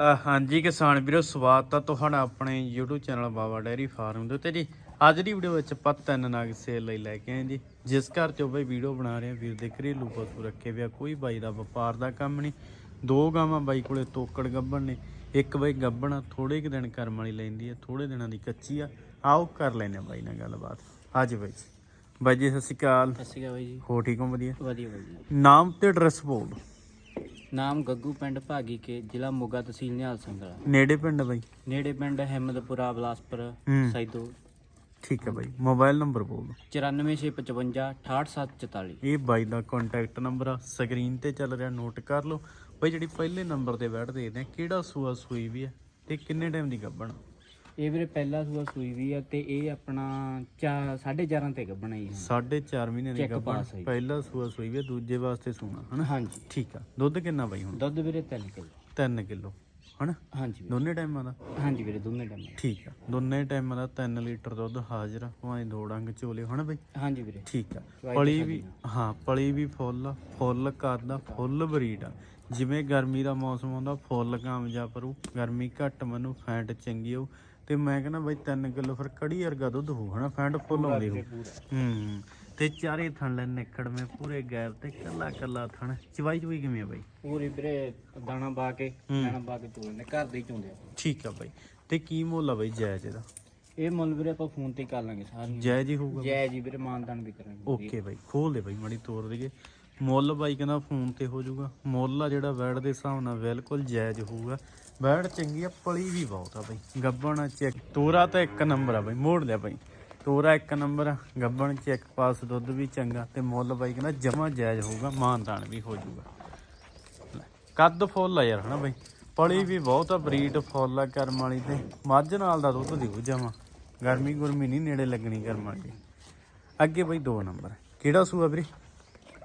ਹਾਂਜੀ ਕਿਸਾਨ ਵੀਰੋ ਸਵਾਗਤ ਆ ਤੁਹਾਡਾ ਆਪਣੇ YouTube channel Baba dairy farm ਦੇ ਉੱਤੇ ਜੀ। ਅੱਜ ਦੀ ਵੀਡੀਓ ਵਿੱਚ ਆਪਾਂ ਤਿੰਨ ਨਗ ਸੇਲ ਲਈ ਲੈ ਕੇ ਆਏ ਜੀ। ਜਿਸ ਘਰ ਚੋਂ ਬਈ ਵੀਡੀਓ ਬਣਾ ਰਹੇ ਆ ਵੀਰ ਦੇ ਘਰੇਲੂ ਪਸ਼ੂ ਰੱਖੇ ਵਿਆ ਕੋਈ ਬਾਈ ਦਾ ਵਪਾਰ ਦਾ ਕੰਮ ਨਹੀਂ। ਦੋ ਗਾਵਾਂ ਬਾਈ ਕੋਲੇ ਤੋਕੜ ਗੱਬਣ ਨੇ ਇੱਕ ਬਾਈ ਗੱਬਣ ਥੋੜੇ ਕੁ ਦਿਨ ਕਰਮ ਵਾਲੀ ਲੈਂਦੀ ਆ ਥੋੜੇ ਦਿਨਾਂ ਦੀ ਕੱਚੀ ਆ। ਆਓ ਕਰ ਲੈਨੇ ਬਾਈ ਨਾਲ ਗੱਲਬਾਤ। ਹਾਂਜੀ ਬਾਈ ਜੀ। ਬਾਈ ਜੀ ਸਤਿ ਸ਼੍ਰੀ ਅਕਾਲ। ਸਤਿ ਸ਼੍ਰੀ ਅਕਾਲ ਬਾਈ ਜੀ। ਹੋ ਠੀਕ ਹੋ? ਵਧੀਆ? ਵਧੀਆ ਬਾਈ ਜੀ ਨਾਮ ਤੇ ਐਡਰੈਸ ਬੋਲ ਦਿਓ। ਨਾਮ ਗੱਗੂ ਪਿੰਡ ਭਾਗੀ ਕੇ ਜ਼ਿਲ੍ਹਾ ਮੋਗਾ ਤਹਿਸੀਲ ਨਿਹਾਲ ਸਿੰਘਲਾ ਨੇੜੇ ਪਿੰਡ ਬਾਈ? ਨੇੜੇ ਪਿੰਡ ਹਿੰਮਤਪੁਰਾ ਬਲਾਸਪੁਰ ਹੂੰ। ਸੈਦੋ ਠੀਕ ਹੈ ਬਾਈ ਮੋਬਾਈਲ ਨੰਬਰ ਬੋਲ ਦਿਓ। 94655 68744 ਇਹ ਬਾਈ ਦਾ ਕੰਟੈਕਟ ਨੰਬਰ ਆ ਸਕਰੀਨ ਤੇ ਚੱਲ ਰਿਹਾ ਨੋਟ ਕਰ ਲਓ। ਬਾਈ ਜਿਹੜੀ ਪਹਿਲੇ ਨੰਬਰ ਤੇ ਬੈਠ ਦੇਖਦੇ ਆ ਕਿਹੜਾ ਸੂਆ ਸੂਈ ਵੀ ਆ ਤੇ ਕਿੰਨੇ ਟਾਈਮ ਦੀ ਗੱਭਣ? ਇਹ ਵੀਰੇ ਪਹਿਲਾ ਸੂਆ ਸੂਈ ਵੀ ਆ ਤੇ ਇਹ ਆਪਣਾ 4.5 ਤੇ ਗੱਬਣਾ ਜੀ ਸਾਢੇ 4 ਮਹੀਨੇ ਦੀ Check ਗੱਭਣ। pass ਹੈ। ਪਹਿਲਾ ਸੂਆ ਸੂਈ ਵੀ ਆ, ਦੂਜੇ ਵਾਸਤੇ ਸੂਣਾ ਹਨਾ? ਹਾਂਜੀ। ਠੀਕ ਆ। ਦੁੱਧ ਕਿੰਨਾ ਬਾਈ ਹੁਣ? ਦੁੱਧ ਵੀਰੇ 3 ਕਿਲੋ। 3 ਕਿਲੋ ਹਨਾ? ਹਾਂਜੀ ਵੀਰੇ। ਦੋਨੇ ਟਾਈਮਾਂ ਦਾ? ਹਾਂਜੀ ਵੀਰੇ ਦੋਨੇ ਟਾਈਮ ਠੀਕ ਆ। ਦੋਨੇ ਟਾਈਮਾਂ ਦਾ 3 ਲੀਟਰ ਦੁੱਧ ਹਾਜ਼ਰ ਆ ਭਾਵੇਂ ਦੋ ਡੰਗ ਚੋਲੇ ਹਨਾ ਬਾਈ? ਹਾਂਜੀ ਵੀਰੇ। ਠੀਕ ਆ। ਚਵਾਈ ਪਲੀ ਤਾਂ ਵੀ ਹਾਂ ਪਲੀ ਵੀ ਫੁੱਲ ਆ, ਫੁੱਲ ਕਰਦਾ ਫੁੱਲ ਬਰੀਡ ਆ। ਜਿਵੇਂ ਗਰਮੀ ਦਾ ਮੌਸਮ ਆਉਂਦਾ ਫੁੱਲ ਕਾਮਯਾਬ ਕਰੂ ਗਰਮੀ ਘੱਟ ਮੈਨੂੰ ਫੈਂਟ ਚੰਗੀ ਆਊ ਤੇ ਮੈਂ ਕਹਿੰਦਾ ਬਈ 3 ਕਿਲੋ ਫਿਰ ਕੜੀ ਵਰਗਾ ਦੁੱਧ ਹੋਊ ਹਨਾ ਫੈਂਟ ਫੁੱਲ ਆਉਂਦੀ ਹੋਊ। ਹੂੰ ਤੇ ਚਾਰੇ ਥਣ ਲੈ ਨਿਕੜ ਮੇ ਪੂਰੇ ਗੈਰ ਤੇ ਕੱਲਾ ਕੱਲਾ ਥਣ। ਚਵਾਈ ਚਵਾਈ ਕਿਵੇਂ ਆ ਬਾਈ? ਪੂਰੀ ਵੀਰੇ ਦਾਣਾ ਪਾ ਕੇ ਹੂੰ। ਦਾਣਾ ਪਾ ਕੇ ਚੋਲਦੇ ਘਰ ਦੇ ਹੀ ਚੋਂਦੇ। ਆ ਠੀਕ ਆ ਬਾਈ। ਤੇ ਕੀ ਮੁੱਲ ਆ ਬਾਈ ਜਾਇਜ਼ ਇਹਦਾ? ਇਹ ਮੁੱਲ ਵੀਰੇ ਆਪਾਂ ਫੋਨ ਤੇ ਹੀ ਕਰ ਲਾਂਗੇ ਸਾਰੀਆਂ। ਜਾਇਜ਼ ਹੀ ਹੋਊਗਾ ਜੈ ਜੀ ਵੀਰੇ ਮਾਨਦਾਨ ਵੀ ਕਰਾਂਗੇ ਓਕੇ ਬਾਈ ਖੋਲ ਦੇ ਬਾਈ ਮੜੀ ਤੋੜ ਦਈਏ। ਮੁੱਲ ਬਾਈ ਕਹਿੰਦਾ ਫੋਨ ਤੇ ਹੋ ਜਾਊਗਾ। ਮੁੱਲ ਆ ਜਿਹੜਾ ਵੈੜ ਦੇ ਹਿਸਾਬ ਨਾਲ ਬਿਲਕੁਲ ਜਾਇਜ਼ ਹੋਊਗਾ। ਵੈੜ ਚੰਗੀ ਆ, ਪਲੀ ਵੀ ਬਹੁਤ ਆ ਬਾਈ। ਗੱਬਣ ਚੈੱਕ, ਤੋਰਾ ਤਾਂ ਇੱਕ ਨੰਬਰ ਆ ਬਾਈ, ਮੋੜ ਲਿਆ ਬਾਈ। ਤੋਰਾ ਇੱਕ ਨੰਬਰ ਆ, ਗੱਬਣ ਚੈੱਕ ਪਾਸ, ਦੁੱਧ ਵੀ ਚੰਗਾ ਤੇ ਮੁੱਲ ਬਾਈ ਕਹਿੰਦਾ ਜਮਾ ਜਾਇਜ਼ ਹੋਊਗਾ, ਮਾਨਦਾਨ ਵੀ ਹੋ ਜਾਊਗਾ। ਕੱਦ ਫੁੱਲ ਆ ਯਾਰ, ਹਨਾ ਬਾਈ? ਪਲੀ ਵੀ ਬਹੁਤ ਆ, ਬਰੀਡ ਫੁੱਲ ਆ ਕਰਮ ਵਾਲੀ ਤੇ। ਮੱਝ ਨਾਲ ਦਾ ਦੁੱਧ ਦਿਓ ਜਮਾ। ਗਰਮੀ ਗੁਰਮੀ ਨਹੀਂ, ਨੇੜੇ ਲੱਗਣੀ ਕਰਮ ਵਾਲੀ। ਅੱਗੇ ਬਾਈ ਦੋ ਨੰਬਰ ਕਿਹੜਾ ਸੂਆ ਵੀਰੇ?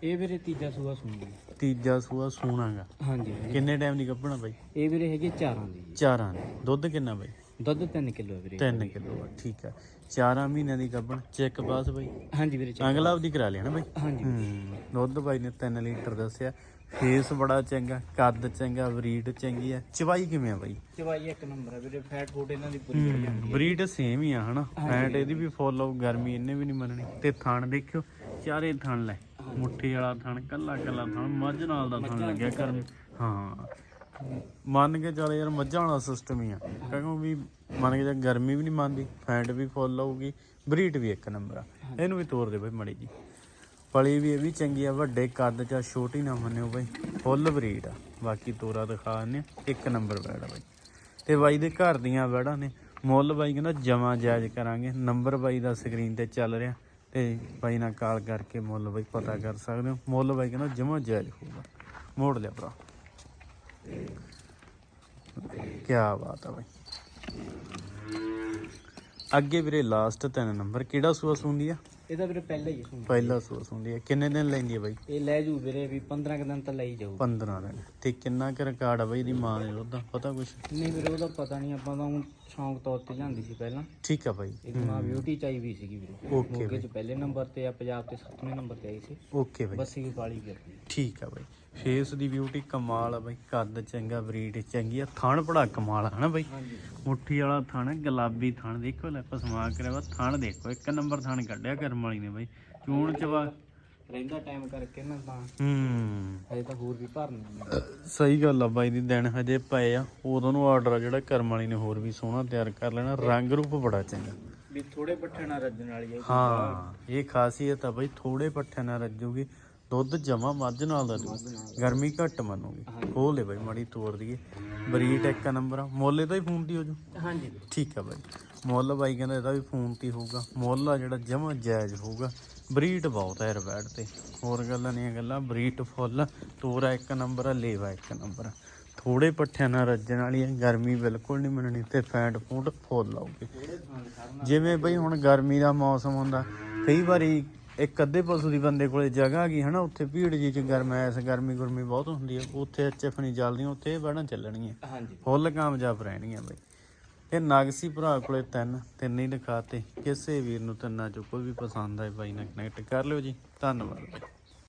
ਇਹ ਵੀਰੇ ਤੀਜਾ ਸੂਆ ਸੁਣਦੀ ਤੀਜਾ ਸੂਆ ਸੂਣਾਗਾ ਹਾਂਜੀ ਵੀਰੇ। ਕਿੰਨੇ ਟਾਈਮ ਦੀ ਗੱਭਣਾ ਬਾਈ? ਇਹ ਵੀਰੇ ਹੈਗੇ ਚਾਰਾਂ ਦੀ। ਜੀ। ਚਾਰਾਂ ਦੀ। ਦੁੱਧ ਕਿੰਨਾ ਬਾਈ? ਦੁੱਧ 3 ਕਿਲੋ ਵੀਰੇ। 3 ਕਿਲੋ ਆ ਠੀਕ ਆ। ਚਾਰਾਂ ਮਹੀਨਿਆਂ ਦੀ ਗੱਭਣ ਚੈੱਕ ਪਾਸ ਬਾਈ? ਹਾਂਜੀ ਵੀਰੇ ਚਾਰ- ਅਗਲਾ ਆਪਦੀ ਕਰਾ ਲਿਆ ਨਾ ਬਾਈ? ਹਾਂਜੀ। ਹੂੰ ਦੁੱਧ ਬਾਈ ਨੇ 3 ਲੀਟਰ ਦੱਸਿਆ। ਫੇਸ ਬੜਾ ਚੰਗਾ ਕੱਦ ਚੰਗਾ ਬਰੀਡ ਚੰਗੀ ਆ। ਚਵਾਈ ਕਿਵੇਂ ਆ ਬਾਈ? ਚਵਾਈ ਇੱਕ ਨੰਬਰ ਹੈ ਵੀਰੇ ਫੈਟ ਫੂਡ ਇਹਨਾਂ ਦੀ ਪੂਰੀ ਹੋ ਜਾਂਦੀ ਹੈ ਬਰੀਡ ਸੇਮ ਹੀ ਆ ਹਨਾ? ਫੈਟ ਇਹਦੀ ਵੀ ਫੁੱਲ ਗਰਮੀ ਇਹਨੇ ਵੀ ਨਹੀਂ ਮੰਨਣੀ। ਤੇ ਥਣ ਦੇਖਿਓ ਚਾਰੇ ਥਣ ਲੈ। ਮੁੱਠੀ ਵਾਲਾ ਥਣ ਕੱਲਾ ਕੱਲਾ ਥਣ ਮੱਝ ਨਾਲ ਦਾ ਥਣ ਲੱਗਿਆ ਕਰਨ ਹਾਂ। ਮੰਨ ਕੇ ਚੱਲ ਯਾਰ ਮੱਝਾਂ ਵਾਲਾ ਸਿਸਟਮ ਹੀ ਆ। ਕਿਉਂਕਿ ਵੀ ਮੰਨ ਕੇ ਚੱਲ ਗਰਮੀ ਵੀ ਨਹੀਂ ਮੰਨਦੀ ਫੈਟ ਵੀ ਫੁੱਲ ਆਊਗੀ ਬਰੀਡ ਵੀ ਇੱਕ ਨੰਬਰ ਆ। ਇਹਨੂੰ ਵੀ ਤੋੜ ਦੇ ਬਈ ਮੜੀ ਜੀ। ਪਲੀ ਵੀ ਇਹ ਵੀ ਚੰਗੀ ਆ ਵੱਡੇ ਕੱਦ ਚ ਛੋਟੀ ਨਾ ਮੰਨਿਓ ਬਈ। ਫੁੱਲ ਬਰੀਡ ਆ। ਬਾਕੀ ਤੋਰਾ ਦਿਖਾ ਨੇ ਇੱਕ ਨੰਬਰ ਬੈੜ ਆ ਬਈ। ਤੇ ਬਾਈ ਦੇ ਘਰ ਦੀਆਂ ਵੜਾਂ ਨੇ। ਮੁੱਲ ਬਾਈ ਕਹਿੰਦਾ ਜਮਾ ਜਾਇਜ਼ ਕਰਾਂਗੇ। ਨੰਬਰ ਬਾਈ ਦਾ ਸਕਰੀਨ ਤੇ ਚੱਲ ਰਿਹਾ। ਤੇ ਬਾਈ ਨਾਲ ਕਾਲ ਕਰਕੇ ਮੁੱਲ ਬਾਈ ਪਤਾ ਕਰ ਸਕਦੇ ਹੋ। ਮੁੱਲ ਬਾਈ ਕਹਿੰਦਾ ਜਮਾ ਜਾਇਜ਼ ਹੋਊਗਾ। ਮੋੜ ਲਿਆ ਭਰਾ। ਕੀ ਬਾਤ ਆ ਬਾਈ। ਅੱਗੇ ਵੀਰੇ ਲਾਸਟ ਤਿੰਨ ਨੰਬਰ। ਕਿਹੜਾ ਸੂਆ ਸੁਣਦੀ ਆ? ਇਹਦਾ ਵੀਰੇ ਪਹਿਲਾ ਹੀ ਸੁਣ ਪਹਿਲਾ ਸੂਆ ਸੁੰਦੀ ਆ। ਕਿੰਨੇ ਦਿਨ ਲੈਂਦੀ ਆ ਬਾਈ? ਇਹ ਲੈ ਜੂ ਵੀਰੇ ਵੀ 15 ਕੁ ਦਿਨ ਤਾਂ ਲਈ ਜਾਊ। 15 ਦਿਨ। ਤੇ ਕਿੰਨਾ ਕੁ ਰਿਕਾਰਡ ਆ ਬਾਈ ਦੀ ਮਾਂ ਦੇ? ਦੁੱਧ ਦਾ ਪਤਾ ਕੁਛ? ਨਹੀਂ ਵੀਰੇ ਉਹਦਾ ਪਤਾ ਨਹੀਂ। ਆਪਾਂ ਤਾਂ ਊਂ ਸ਼ੌਂਕ ਤੌਰ ਤੇ ਜਾਂਦੀ ਸੀ ਪਹਿਲਾਂ। ਠੀਕ ਆ ਬਾਈ। ਇੱਕ ਮਾਂ ਬਿਊਟੀ ਚਾਈ ਵੀ ਸੀਗੀ ਵੀਰੇ। ਓਕੇ ਮੋਗੇ ਚ ਪਹਿਲੇ ਨੰਬਰ ਤੇ ਆ ਪੰਜਾਬ ਤੇ 7ਵੇਂ ਨੰਬਰ ਤੇ ਆਈ ਸੀ। ਓਕੇ ਬਾਈ। ਬੱਸੀ ਵੀ ਪਾਲੀ ਫਿਰਦੀ ਠੀਕ ਆ ਬਾਈ। ਫੇਸ ਦੀ ਬਿਊਟੀ ਕਮਾਲ ਆ ਬਾਈ। ਕੱਦ ਚੰਗਾ ਬਰੀਡ ਚੰਗੀ ਆ। ਥਣ ਬੜਾ ਕਮਾਲ ਆ ਹਨਾ ਬਾਈ। ਮੁੱਠੀ ਵਾਲਾ ਥਣ ਗੁਲਾਬੀ ਥਣ ਦੇਖੋ ਲੈ ਪਸਮਾ ਕਰਿਆ ਵਾ। ਥਣ ਦੇਖੋ ਇੱਕ ਨੰਬਰ ਥਣ ਕੱਢਿਆ ਕਰਮ ਵਾਲੀ ਨੇ ਬਾਈ। ਚੂਣ ਚਵਾ ਰਹਿੰਦਾ ਟਾਈਮ ਕਰਕੇ ਨਾ ਤਾਂ। ਹੂੰ। ਹਜੇ ਤਾਂ ਹੋਰ ਵੀ ਭਰਨੀ ਸਹੀ ਗੱਲ ਆ ਬਾਈ ਦੀ ਦਿਨ ਹਜੇ ਪਏ ਆ। ਉਦੋਂ ਨੂੰ ਆਰਡਰ ਆ ਜਿਹੜਾ ਕਰਮ ਵਾਲੀ ਨੇ ਹੋਰ ਵੀ ਸੋਹਣਾ ਤਿਆਰ ਕਰ ਲੈਣਾ। ਰੰਗ ਰੂਪ ਬੜਾ ਚੰਗਾ। ਵੀ ਥੋੜੇ ਪੱਠੇ ਨਾਲ ਰੱਜਣ ਵਾਲੀ ਹੈ ਹਾਂ ਇਹ ਖਾਸੀਅਤ ਆ ਬਾਈ ਥੋੜੇ ਪੱਠਿਆਂ ਨਾਲ ਰੱਜੂਗੀ। ਦੁੱਧ ਜਮਾ ਮੱਝ ਨਾਲ ਦਾ ਦੂ ਗਰਮੀ ਘੱਟ ਮੰਨੂਗੀ। ਖੋਲ ਲੈ ਬਾਈ ਮਾੜੀ ਤੋੜ ਦਈਏ। ਬਰੀਟ ਇੱਕ ਨੰਬਰ ਆ। ਮੁੱਲ ਇਹਦਾ ਹੀ ਫੋਨ ਦੀ ਹੋ ਜੂ। ਹਾਂਜੀ। ਠੀਕ ਆ ਬਾਈ। ਮੁੱਲ ਬਾਈ ਕਹਿੰਦਾ ਇਹਦਾ ਵੀ ਫੋਨ ਤੇ ਹੋਊਗਾ। ਮੁੱਲ ਆ ਜਿਹੜਾ ਜਮਾ ਜਾਇਜ਼ ਹੋਊਗਾ। ਬਰੀਟ ਬਹੁਤ ਹੈ ਰਵੈੜ ਤੇ। ਹੋਰ ਗੱਲਾਂ ਨਹੀਂ ਗੱਲਾਂ। ਬਰੀਟ ਫੁੱਲ ਤੋਰਾ ਇੱਕ ਨੰਬਰ ਆ ਲੇਵਾ ਇੱਕ ਨੰਬਰ ਥੋੜੇ ਪੱਠਿਆਂ ਨਾਲ ਰੱਜਣ ਵਾਲੀ ਹੈ ਗਰਮੀ ਬਿਲਕੁਲ ਨਹੀਂ ਮੰਨਣੀ ਤੇ ਫੈਂਟ ਫੂਟ ਫੁੱਲ ਆਊਗੀ। ਜਿਵੇਂ ਬਈ ਹੁਣ ਗਰਮੀ ਦਾ ਮੌਸਮ ਹੁੰਦਾ ਕਈ ਵਾਰੀ ਇੱਕ ਅੱਧੇ ਪਸ਼ੂ ਦੀ ਬੰਦੇ ਕੋਲੇ ਜਗ੍ਹਾ ਗਈ ਹਨਾ ਉੱਥੇ ਭੀੜ ਜੀ ਚ ਗਰਮੈਸ ਗਰਮੀ ਗੁਰਮੀ ਬਹੁਤ ਹੁੰਦੀ ਆ। ਉੱਥੇ ਐਚਐਫ ਨਹੀਂ ਚੱਲਦੀਆਂ ਉੱਥੇ ਵੜਾਂ ਚੱਲਣਗੀਆਂ। ਹਾਂਜੀ। ਫੁੱਲ ਕਾਮਯਾਬ ਰਹਿਣਗੀਆਂ ਬਈ। ਇਹ ਨਾਗਸੀ ਭਰਾ ਕੋਲੇ ਤਿੰਨ ਤਿੰਨ ਹੀ ਦਿਖਾਤੇ ਕਿਸੇ ਵੀਰ ਨੂੰ ਤਿੰਨਾਂ ਚੋਂ ਕੋਈ ਵੀ ਪਸੰਦ ਆਏ ਬਾਈ ਨਾਲ ਕਨੈਕਟ ਕਰ ਲਿਓ ਜੀ। ਧੰਨਵਾਦ।